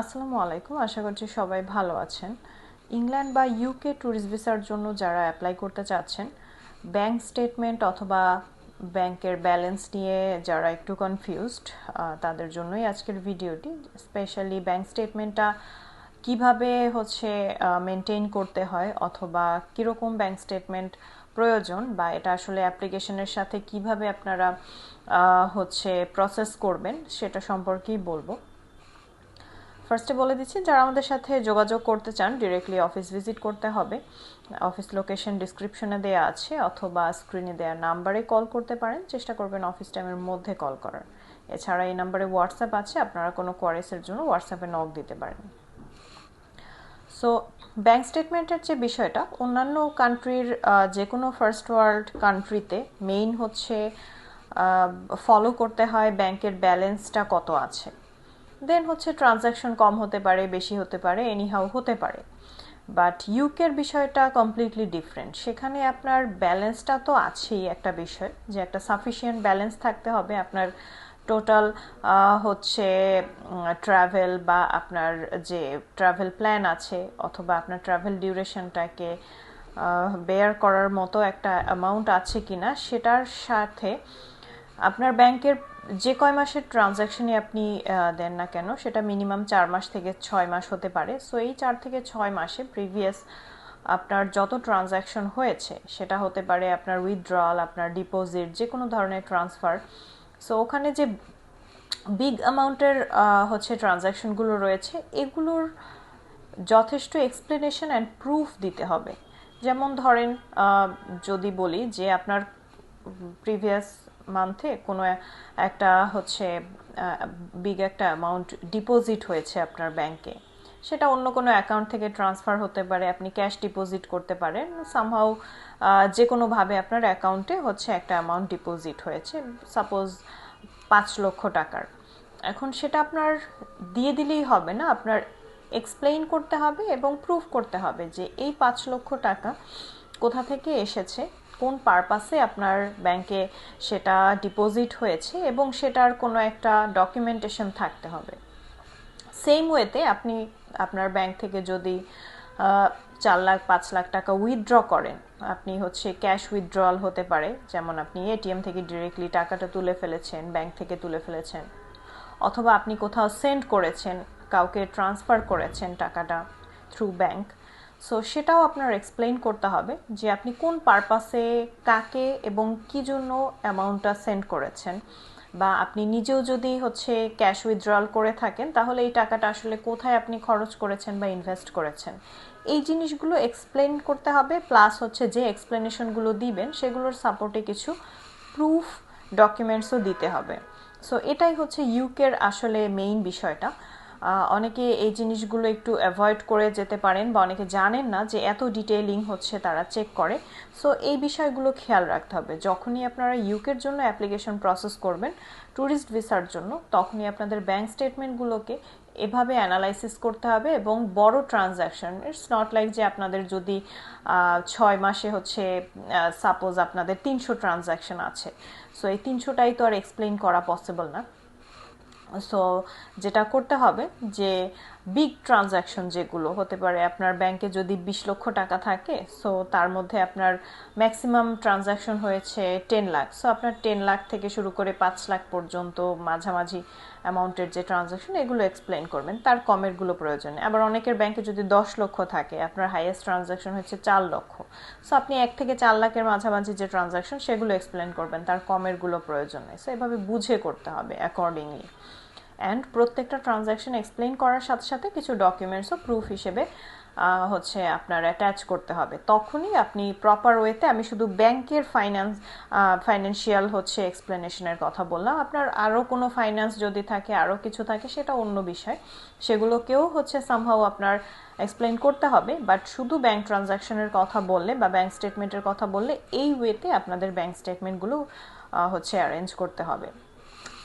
আসসালামু আলাইকুম। আশা করছি সবাই ভালো আছেন। ইংল্যান্ড বা ইউকে ট্যুরিস্ট ভিসার জন্য যারা অ্যাপ্লাই করতে চাচ্ছেন ব্যাংক স্টেটমেন্ট অথবা ব্যাংকের ব্যালেন্স নিয়ে যারা একটু কনফিউজড তাদের জন্যই আজকের ভিডিওটি। স্পেশালি ব্যাংক স্টেটমেন্টটা কীভাবে হচ্ছে মেনটেন করতে হয় অথবা কীরকম ব্যাংক স্টেটমেন্ট প্রয়োজন বা এটা আসলে অ্যাপ্লিকেশনের সাথে কীভাবে আপনারা হচ্ছে প্রসেস করবেন, সেটা সম্পর্কেই বলব। ফার্স্টে বলে দিচ্ছি, যারা আমাদের সাথে যোগাযোগ করতে চান ডিরেক্টলি অফিস ভিজিট করতে হবে। অফিস লোকেশন ডিসক্রিপশনে দেওয়া আছে, অথবা স্ক্রিনে দেওয়া নাম্বারে কল করতে পারেন। চেষ্টা করবেন অফিস টাইমের মধ্যে কল করার। এছাড়া এই নাম্বারে হোয়াটসঅ্যাপ আছে, আপনারা কোনো কোয়ারিসের জন্য হোয়াটসঅ্যাপে নক দিতে পারেন। সো ব্যাংক স্টেটমেন্টের যে বিষয়টা, অন্যান্য কান্ট্রির যে কোনো ফার্স্ট ওয়ার্ল্ড কান্ট্রিতে মেইন হচ্ছে ফলো করতে হয় ব্যাংকের ব্যালেন্সটা কত আছে। দেন হচ্ছে ট্রানজ্যাকশন কম হতে পারে, বেশি হতে পারে এনিহাউ হতে পারে। বাট ইউকের বিষয়টা কমপ্লিটলি ডিফারেন্ট সেখানে আপনার ব্যালেন্সটা তো আছেই একটা বিষয়, যে একটা সাফিসিয়েন্ট ব্যালেন্স থাকতে হবে। আপনার টোটাল হচ্ছে ট্রাভেল বা আপনার যে ট্রাভেল প্ল্যান আছে, অথবা আপনার ট্রাভেল ডিউরেশনটাকে বেয়ার করার মতো একটা অ্যামাউন্ট আছে কি না সেটার সাথে আপনার ব্যাংকের যে কয় মাসের ট্রানজ্যাকশনই আপনি দেন না কেন, সেটা মিনিমাম চার মাস থেকে ছয় মাস হতে পারে। সো এই চার থেকে ছয় মাসে প্রিভিয়াস আপনার যত ট্রানজ্যাকশন হয়েছে, সেটা হতে পারে আপনার উইথড্রল আপনার ডিপোজিট যে কোনো ধরনের ট্রান্সফার সো ওখানে যে বিগ অ্যামাউন্টের হচ্ছে ট্রানজ্যাকশনগুলো রয়েছে, এগুলোর যথেষ্ট এক্সপ্লেনেশন অ্যান্ড প্রুফ দিতে হবে। যেমন ধরেন যদি বলি যে আপনার প্রিভিয়াস মান্থে কোনো একটা হচ্ছে বিগ একটা অ্যামাউন্ট ডিপোজিট হয়েছে আপনার ব্যাংকে সেটা অন্য কোনো অ্যাকাউন্ট থেকে ট্রান্সফার হতে পারে, আপনি ক্যাশ ডিপোজিট করতে পারেন। সামহাও যে কোনোভাবে আপনার অ্যাকাউন্টে হচ্ছে একটা অ্যামাউন্ট ডিপোজিট হয়েছে সাপোজ পাঁচ লক্ষ টাকার। এখন সেটা আপনার দিয়ে দিলেই হবে না, আপনার এক্সপ্লেইন করতে হবে এবং প্রুফ করতে হবে যে এই পাঁচ লক্ষ টাকা কোথা থেকে এসেছে। কোন পারপাসে আপনার ব্যাংকে সেটা ডিপোজিট হয়েছে এবং সেটার কোনো একটা ডকুমেন্টেশন থাকতে হবে। সেম ওয়েতে আপনি আপনার ব্যাংক থেকে যদি চার লাখ, পাঁচ লাখ টাকা উইথড্র করেন, আপনি হচ্ছে ক্যাশ উইথড্রল হতে পারে, যেমন আপনি এটিএম থেকে ডিরেক্টলি টাকাটা তুলে ফেলেছেন ব্যাংক থেকে তুলে ফেলেছেন, অথবা আপনি কোথাও সেন্ড করেছেন, কাউকে ট্রান্সফার করেছেন টাকাটা থ্রু ব্যাংক সো সেটাও আপনার এক্সপ্লেন করতে হবে যে আপনি কোন পারপাসে কাকে এবং কি জন্য অ্যামাউন্টটা সেন্ড করেছেন। বা আপনি নিজেও যদি হচ্ছে ক্যাশ উইথড্রল করে থাকেন, তাহলে এই টাকাটা আসলে কোথায় আপনি খরচ করেছেন বা ইনভেস্ট করেছেন। এই জিনিসগুলো এক্সপ্লেন করতে হবে প্লাস হচ্ছে যে এক্সপ্লেনেশনগুলো দিবেন, সেগুলোর সাপোর্টে কিছু প্রুফ ডকুমেন্টসও দিতে হবে। সো এটাই হচ্ছে ইউকের আসলে মেইন বিষয়টা। অনেকে এই জিনিসগুলো একটু অ্যাভয়েড করে যেতে পারেন বা অনেকে জানেন না যে এত ডিটেইলিং হচ্ছে তারা চেক করে। সো এই বিষয়গুলো খেয়াল রাখতে হবে। যখনই আপনারা ইউকের জন্য অ্যাপ্লিকেশন প্রসেস করবেন ট্যুরিস্ট ভিসার জন্য, তখনই আপনাদের ব্যাংক স্টেটমেন্টগুলোকে এভাবে অ্যানালাইসিস করতে হবে এবং বড় ট্রানজ্যাকশন ইটস নট লাইক যে আপনাদের যদি ছয় মাসে হচ্ছে সাপোজ আপনাদের তিনশো ট্রানজ্যাকশন আছে। সো এই তিনশোটাই তো আর এক্সপ্লেন করা পসিবল না। সো যেটা করতে হবে যে বিগ ট্রানজ্যাকশন যেগুলো হতে পারে, আপনার ব্যাংকে যদি বিশ লক্ষ টাকা থাকে সো তার মধ্যে আপনার ম্যাক্সিমাম ট্রানজ্যাকশন হয়েছে টেন লাখ সো আপনার টেন লাখ থেকে শুরু করে পাঁচ লাখ পর্যন্ত মাঝামাঝি অ্যামাউন্টের যে ট্রানজ্যাকশন এগুলো এক্সপ্লেন করবেন। তার কমেরগুলো প্রয়োজনে। আবার অনেকের ব্যাংকে যদি দশ লক্ষ থাকে, আপনার হাইয়েস্ট ট্রানজ্যাকশন হচ্ছে চার লক্ষ। সো আপনি এক থেকে চার লাখের মাঝামাঝি যে ট্রানজ্যাকশন সেগুলো এক্সপ্লেন করবেন। তার কমেরগুলো প্রয়োজন। সো এভাবে বুঝে করতে হবে অ্যাকর্ডিংলি অ্যান্ড প্রত্যেকটা ট্রানজ্যাকশন এক্সপ্লেন করার সাথে সাথে কিছু ডকুমেন্টসও প্রুফ হিসেবে হচ্ছে আপনার অ্যাটাচ করতে হবে। তখনই আপনি প্রপার ওয়েতে আমি শুধু ব্যাংকের ফাইন্যান্স ফাইন্যান্সিয়াল হচ্ছে এক্সপ্লেনেশনের কথা বললাম। আপনার আরও কোনো ফাইন্যান্স যদি থাকে আরও কিছু থাকে, সেটা অন্য বিষয়। সেগুলোকেও হচ্ছে সামহাও আপনার এক্সপ্লেন করতে হবে। বাট শুধু ব্যাংক ট্রানজ্যাকশনের কথা বললে বা ব্যাংক স্টেটমেন্টের কথা বললে, এই ওয়েতে আপনাদের ব্যাংক স্টেটমেন্টগুলো হচ্ছে অ্যারেঞ্জ করতে হবে।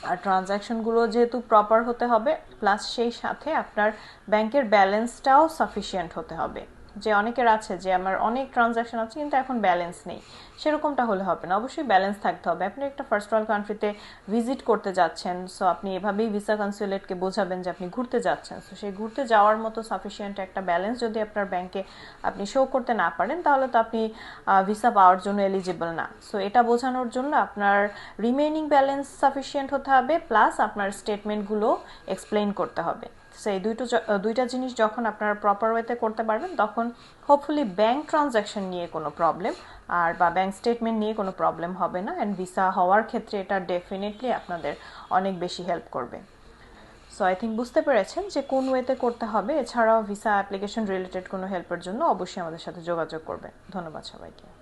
আর ট্রানজ্যাকশনগুলো যেহেতু প্রপার হতে হবে প্লাস সেই সাথে আপনার ব্যাংকের ব্যালেন্সটাও সাফিসিয়েন্ট হতে হবে। যে অনেকের আছে যে আমার অনেক ট্রানজাকশন আছে, কিন্তু এখন ব্যালেন্স নেই। সেরকমটা হলে হবে না। অবশ্যই ব্যালেন্স থাকতে হবে। আপনি একটা ফার্স্ট ওয়ার্ল্ড কান্ট্রিতে ভিজিট করতে যাচ্ছেন সো আপনি এভাবেই ভিসা কনসুলেটকে বোঝাবেন যে আপনি ঘুরতে যাচ্ছেন। সো সেই ঘুরতে যাওয়ার মতো সাফিসিয়েন্ট একটা ব্যালেন্স যদি আপনার ব্যাংকে আপনি শো করতে না পারেন, তাহলে তো আপনি ভিসা পাওয়ার জন্য এলিজিবল না। সো এটা বোঝানোর জন্য আপনার রিমেইনিং ব্যালেন্স সাফিসিয়েন্ট হতে হবে প্লাস আপনার স্টেটমেন্টগুলো এক্সপ্লেন করতে হবে। সেই দুইটো য- দুইটা জিনিস যখন আপনারা প্রপার ওয়েতে করতে পারবেন, তখন হোপফুলি ব্যাংক ট্রানজ্যাকশন নিয়ে কোনো প্রবলেম আর বা ব্যাংক স্টেটমেন্ট নিয়ে কোনো প্রবলেম হবে না অ্যান্ড ভিসা হওয়ার ক্ষেত্রে এটা ডেফিনেটলি আপনাদের অনেক বেশি হেল্প করবে। সো আই থিঙ্ক বুঝতে পেরেছেন যে কোন ওয়েতে করতে হবে। এছাড়াও ভিসা অ্যাপ্লিকেশন রিলেটেড কোনো হেল্পের জন্য অবশ্যই আমাদের সাথে যোগাযোগ করবেন। ধন্যবাদ সবাইকে।